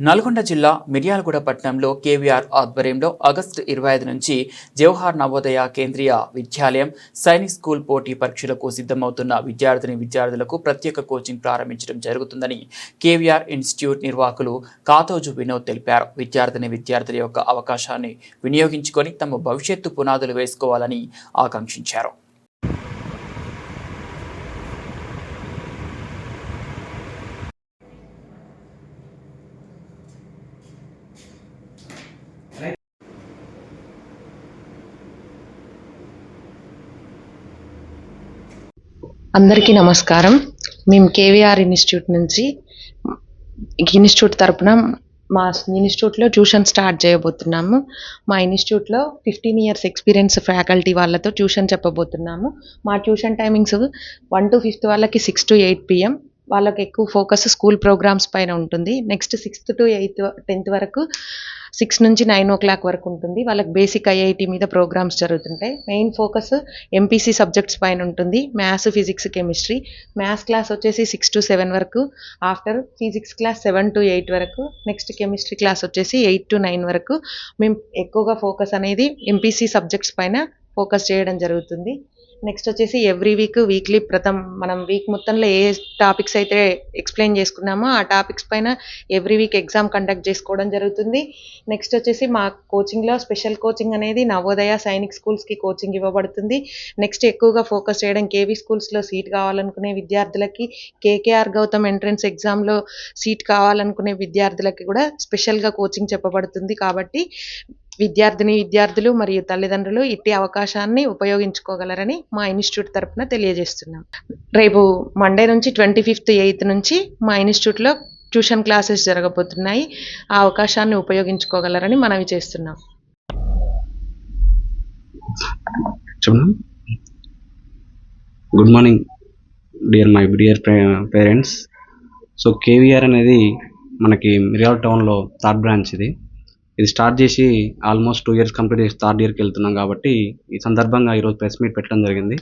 నల్గొండ జిల్లా మిర్యాలగూడ పట్టణంలో కేవీఆర్ ఆధ్వర్యంలో ఆగస్టు ఇరవై ఐదు నుంచి జవహర్ నవోదయ కేంద్రీయ విద్యాలయం సైనిక్ స్కూల్ పోటీ పరీక్షలకు సిద్ధమవుతున్న విద్యార్థిని విద్యార్థులకు ప్రత్యేక కోచింగ్ ప్రారంభించడం జరుగుతుందని కేవీఆర్ ఇన్స్టిట్యూట్ నిర్వాహకులు కాతోజు వినోద్ తెలిపారు. విద్యార్థిని విద్యార్థుల యొక్క అవకాశాన్ని వినియోగించుకొని తమ భవిష్యత్తు పునాదులు వేసుకోవాలని ఆకాంక్షించారు. అందరికీ నమస్కారం. మేము కేవీఆర్ ఇన్స్టిట్యూట్ నుంచి ఇన్స్టిట్యూట్ తరపున మా ఇన్స్టిట్యూట్లో ట్యూషన్ స్టార్ట్ చేయబోతున్నాము. మా ఇన్స్టిట్యూట్లో ఫిఫ్టీన్ ఇయర్స్ ఎక్స్పీరియన్స్ ఫ్యాకల్టీ వాళ్ళతో ట్యూషన్ చెప్పబోతున్నాము. మా tuition timings one to fifth వాళ్ళకి సిక్స్ టు ఎయిట్ పిఎం. వాళ్ళకి ఎక్కువ ఫోకస్ స్కూల్ ప్రోగ్రామ్స్ పైన ఉంటుంది. Next sixth to eighth tenth వరకు సిక్స్ నుంచి నైన్ ఓ క్లాక్ వరకు ఉంటుంది. వాళ్ళకి బేసిక్ ఐఐటి మీద ప్రోగ్రామ్స్ జరుగుతుంటాయి. మెయిన్ ఫోకస్ ఎంపీసీ సబ్జెక్ట్స్ పైన ఉంటుంది. Maths physics chemistry. Maths class వచ్చేసి సిక్స్ టు సెవెన్ వరకు. After physics class seven to eight వరకు. నెక్స్ట్ కెమిస్ట్రీ క్లాస్ వచ్చేసి ఎయిట్ టు నైన్ వరకు. మేము ఎక్కువగా ఫోకస్ అనేది ఎంపీసీ సబ్జెక్ట్స్ పైన ఫోకస్ చేయడం జరుగుతుంది. నెక్స్ట్ వచ్చేసి ఎవ్రీ వీక్ వీక్లీ ప్రతం మనం వీక్ మొత్తంలో ఏ టాపిక్స్ అయితే ఎక్స్ప్లెయిన్ చేసుకున్నామో ఆ టాపిక్స్ పైన ఎవ్రీ వీక్ ఎగ్జామ్ కండక్ట్ చేసుకోవడం జరుగుతుంది. నెక్స్ట్ వచ్చేసి మా కోచింగ్లో స్పెషల్ కోచింగ్ అనేది నవోదయ సైనిక్ స్కూల్స్కి కోచింగ్ ఇవ్వబడుతుంది. నెక్స్ట్ ఎక్కువగా ఫోకస్ చేయడం కేవీ స్కూల్స్లో సీట్ కావాలనుకునే విద్యార్థులకి కేకేఆర్ గౌతమ్ ఎంట్రన్స్ ఎగ్జామ్లో సీట్ కావాలనుకునే విద్యార్థులకి కూడా స్పెషల్గా కోచింగ్ చెప్పబడుతుంది కాబట్టి విద్యార్థిని విద్యార్థులు మరియు తల్లిదండ్రులు ఇట్టి అవకాశాన్ని ఉపయోగించుకోగలరని మా ఇన్స్టిట్యూట్ తరపున తెలియజేస్తున్నాం. రేపు మండే నుంచి ట్వంటీ ఫిఫ్త్ ఎయిత్ నుంచి మా ఇన్స్టిట్యూట్లో ట్యూషన్ క్లాసెస్ జరగబోతున్నాయి. ఆ అవకాశాన్ని ఉపయోగించుకోగలరని మనవి చేస్తున్నాం. Good morning dear my dear parents so KVR అనేది మనకి మిర్యాల టౌన్లో థర్డ్ బ్రాంచ్ ఇది. ఇది స్టార్ట్ చేసి ఆల్మోస్ట్ టూ ఇయర్స్ కంప్లీట్ చేసి థర్డ్ ఇయర్కి వెళ్తున్నాం కాబట్టి ఈ సందర్భంగా ఈరోజు ప్రెస్ మీట్ పెట్టడం జరిగింది.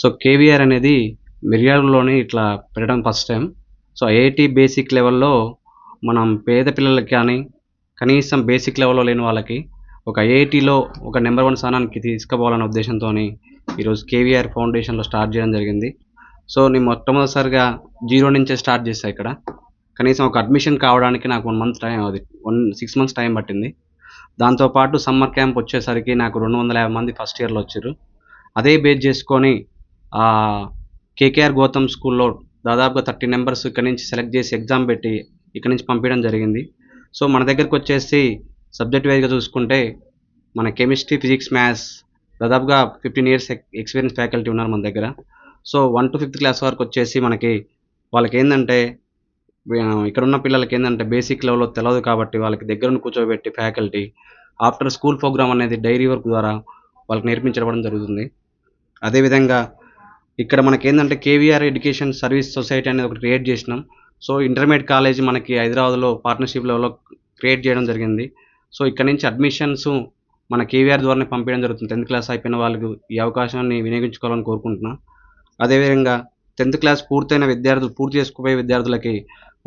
సో కేవీఆర్ అనేది మిర్యాలలోనే ఇట్లా పెట్టడం first time so IIT basic లెవెల్లో మనం పేద పిల్లలకి కానీ కనీసం బేసిక్ లెవెల్లో లేని వాళ్ళకి ఒక ఐఐటిలో ఒక నెంబర్ వన్ స్థానానికి తీసుకుపోవాలనే ఉద్దేశంతో ఈరోజు కేవీఆర్ ఫౌండేషన్లో స్టార్ట్ చేయడం జరిగింది. సో నేను మొట్టమొదటిసారిగా జీరో నుంచే స్టార్ట్ చేశాను ఇక్కడ. కనీసం ఒక అడ్మిషన్ కావడానికి నాకు వన్ మంత్ టైం అది వన్ సిక్స్ మంత్స్ టైం పట్టింది. దాంతోపాటు సమ్మర్ క్యాంప్ వచ్చేసరికి నాకు రెండు వందల యాభై మంది ఫస్ట్ ఇయర్లో వచ్చారు. అదే బేస్ చేసుకొని కేకేఆర్ గౌతమ్ స్కూల్లో దాదాపుగా థర్టీ నెంబర్స్ ఇక్కడ నుంచి సెలెక్ట్ చేసి ఎగ్జామ్ పెట్టి ఇక్కడ నుంచి పంపించడం జరిగింది. సో మన దగ్గరకు వచ్చేసి సబ్జెక్ట్ వైజ్గా చూసుకుంటే మన కెమిస్ట్రీ ఫిజిక్స్ మ్యాథ్స్ దాదాపుగా ఫిఫ్టీన్ ఇయర్స్ ఎక్స్పీరియన్స్ ఫ్యాకల్టీ ఉన్నారు మన దగ్గర. So one to fifth class వరకు వచ్చేసి మనకి వాళ్ళకి ఏంటంటే ఇక్కడ ఉన్న పిల్లలకి ఏంటంటే బేసిక్ లెవెల్లో తెలియదు కాబట్టి వాళ్ళకి దగ్గర కూర్చోబెట్టి ఫ్యాకల్టీ ఆఫ్టర్ స్కూల్ ప్రోగ్రామ్ అనేది డైరీ వర్క్ ద్వారా వాళ్ళకి నేర్పించడం జరుగుతుంది. అదేవిధంగా ఇక్కడ మనకి ఏంటంటే కేవీఆర్ ఎడ్యుకేషన్ సర్వీస్ సొసైటీ అనేది ఒకటి క్రియేట్ చేసినాం. సో ఇంటర్మీడియట్ కాలేజ్ మనకి హైదరాబాద్లో పార్ట్నర్షిప్ లెవెల్లో క్రియేట్ చేయడం జరిగింది. సో ఇక్కడ నుంచి అడ్మిషన్స్ మన కేవీఆర్ ద్వారానే పంపించడం జరుగుతుంది. టెన్త్ క్లాస్ అయిపోయిన వాళ్ళకు ఈ అవకాశాన్ని వినియోగించుకోవాలని కోరుకుంటున్నాను అదేవిధంగా టెన్త్ క్లాస్ పూర్తయిన విద్యార్థులు పూర్తి చేసుకుపోయే విద్యార్థులకి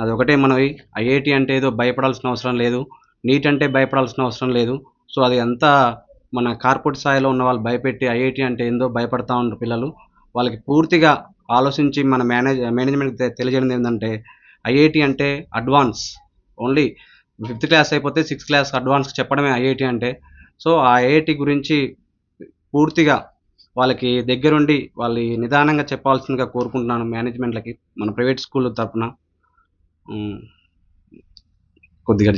అది ఒకటే మనవి ఐఐటి అంటే ఏదో భయపడాల్సిన అవసరం లేదు నీట్ అంటే భయపడాల్సిన అవసరం లేదు. సో అది అంతా మన కార్పొరేట్ స్థాయిలో ఉన్న వాళ్ళు భయపెట్టి ఐఐటి అంటే ఏందో భయపడతా ఉంటారు పిల్లలు. వాళ్ళకి పూర్తిగా ఆలోచించి మన మేనేజ్ మేనేజ్మెంట్ తెలియజేయడం ఏంటంటే ఐఐటి అంటే అడ్వాన్స్. ఓన్లీ ఫిఫ్త్ క్లాస్ అయిపోతే సిక్స్త్ క్లాస్ అడ్వాన్స్ చెప్పడమే ఐఐటి అంటే. సో ఆ ఐఐటి గురించి పూర్తిగా వాళ్ళకి దగ్గరుండి వాళ్ళు నిదానంగా చెప్పాల్సిందిగా కోరుకుంటున్నాను మేనేజ్మెంట్లకి మన ప్రైవేట్ స్కూల్ తరఫున కొద్దిగా